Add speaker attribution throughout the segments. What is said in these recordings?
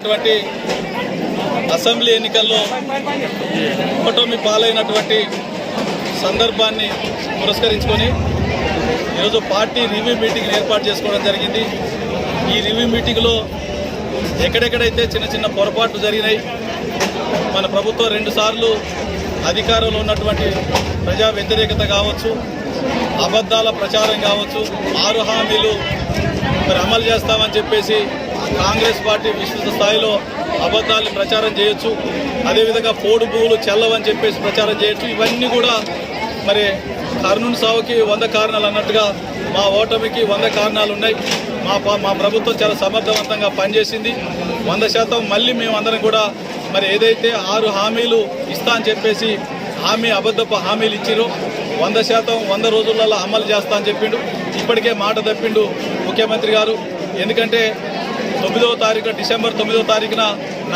Speaker 1: అటువంటి అసెంబ్లీ ఎన్నికల్లో ఓటమి పాలైనటువంటి సందర్భాన్ని పురస్కరించుకొని ఈరోజు పార్టీ రివ్యూ మీటింగ్ ఏర్పాటు చేసుకోవడం జరిగింది. ఈ రివ్యూ మీటింగ్లో ఎక్కడెక్కడైతే చిన్న చిన్న పొరపాట్లు జరిగినాయి మన ప్రభుత్వం రెండుసార్లు అధికారంలో ఉన్నటువంటి ప్రజా వ్యతిరేకత కావచ్చు అబద్ధాల ప్రచారం కావచ్చు ఆరు హామీలు మరి అమలు చేస్తామని చెప్పేసి కాంగ్రెస్ పార్టీ విస్తృత స్థాయిలో అబద్ధాలను ప్రచారం చేయొచ్చు. అదేవిధంగా పోడు పువ్వులు చల్లవని చెప్పేసి ప్రచారం చేయొచ్చు. ఇవన్నీ కూడా మరి కర్నూలు సావుకి వంద కారణాలు అన్నట్టుగా మా ఓటమికి వంద కారణాలు ఉన్నాయి. మా మా ప్రభుత్వం చాలా సమర్థవంతంగా పనిచేసింది. వంద శాతం మళ్ళీ మేమందరం కూడా మరి ఏదైతే ఆరు హామీలు ఇస్తా అని చెప్పేసి హామీ అబద్ధపు హామీలు ఇచ్చిరో వంద శాతం వంద రోజులలో అమలు చేస్తా అని చెప్పిండు. ఇప్పటికే మాట తప్పిండు ముఖ్యమంత్రి గారు. ఎందుకంటే తొమ్మిదవ తారీఖు డిసెంబర్ తొమ్మిదవ తారీఖున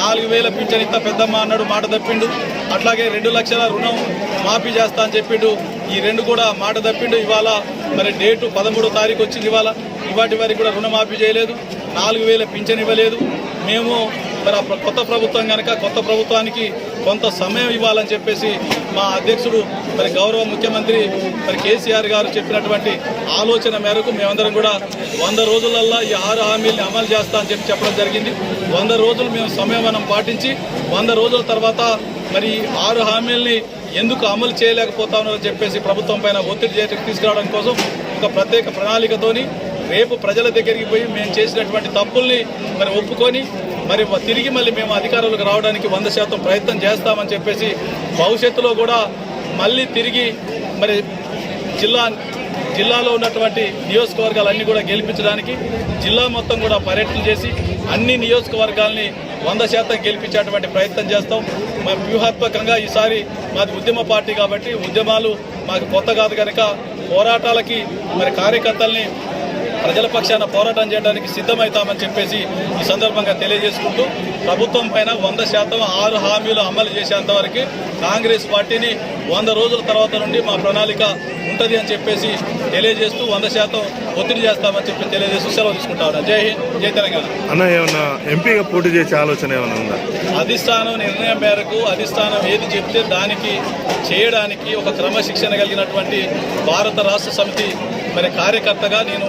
Speaker 1: నాలుగు వేల పింఛన్ ఇస్తా పెద్దమ్మ అన్నాడు మాట తప్పిండు. అట్లాగే రెండు లక్షల రుణం మాఫీ చేస్తా అని చెప్పిండు. ఈ రెండు కూడా మాట తప్పిండు. ఇవాళ మరి డేటు పదమూడో తారీఖు వచ్చింది ఇవాళ. ఇవాటి వరకు కూడా రుణమాఫీ చేయలేదు. నాలుగు వేల పింఛన్ ఇవ్వలేదు. మేము మరి ఆ కొత్త ప్రభుత్వం కనుక కొత్త ప్రభుత్వానికి కొంత సమయం ఇవ్వాలని చెప్పేసి మా అధ్యక్షుడు మరి గౌరవ ముఖ్యమంత్రి మరి కేసీఆర్ గారు చెప్పినటువంటి ఆలోచన మేరకు మేమందరం కూడా వంద రోజులల్లో ఈ ఆరు హామీలను అమలు చేస్తా అని చెప్పి చెప్పడం జరిగింది. వంద రోజులు మేము సంయమనం పాటించి వంద రోజుల తర్వాత మరి ఆరు హామీల్ని ఎందుకు అమలు చేయలేకపోతా ఉన్నారని చెప్పేసి ప్రభుత్వం పైన ఒత్తిడి చేయడానికి తీసుకురావడం కోసం ఒక ప్రత్యేక ప్రణాళికతోని రేపు ప్రజల దగ్గరికి పోయి మేము చేసినటువంటి తప్పుల్ని మరి ఒప్పుకొని మరి తిరిగి మళ్ళీ మేము అధికారులకు రావడానికి వంద శాతం ప్రయత్నం చేస్తామని చెప్పేసి భవిష్యత్తులో కూడా మళ్ళీ తిరిగి మరి జిల్లా జిల్లాలో ఉన్నటువంటి నియోజకవర్గాలన్నీ కూడా గెలిపించడానికి జిల్లా మొత్తం కూడా పర్యటన చేసి అన్ని నియోజకవర్గాల్ని వంద శాతం గెలిపించేటువంటి ప్రయత్నం చేస్తాం. మేము వ్యూహాత్మకంగా ఈసారి మాది ఉద్యమ పార్టీ కాబట్టి ఉద్యమాలు మాకు కొత్త కాదు కనుక పోరాటాలకి మరి కార్యకర్తల్ని ప్రజల పక్షాన పోరాటం చేయడానికి సిద్ధమవుతామని చెప్పేసి ఈ సందర్భంగా తెలియజేసుకుంటూ ప్రభుత్వం పైన వంద శాతం ఆరు హామీలు అమలు చేసేంత వరకు కాంగ్రెస్ పార్టీని వంద రోజుల తర్వాత నుండి మా ప్రణాళిక ఉంటుంది అని చెప్పేసి తెలియజేస్తూ వంద శాతం ఒత్తిడి చేస్తామని చెప్పి తెలియజేస్తూ సెలవు తీసుకుంటా ఉన్నాను జై హింద్ జై తెలంగాణ.
Speaker 2: అన్న ఏమన్నా ఎంపీగా పోటీ చేసే ఆలోచన ఏమైనా ఉందా?
Speaker 1: అధిష్టానం నిర్ణయం మేరకు అధిష్టానం ఏది చెప్తే దానికి చేయడానికి ఒక క్రమశిక్షణ కలిగినటువంటి భారత రాష్ట్ర సమితి మరి కార్యకర్తగా నేను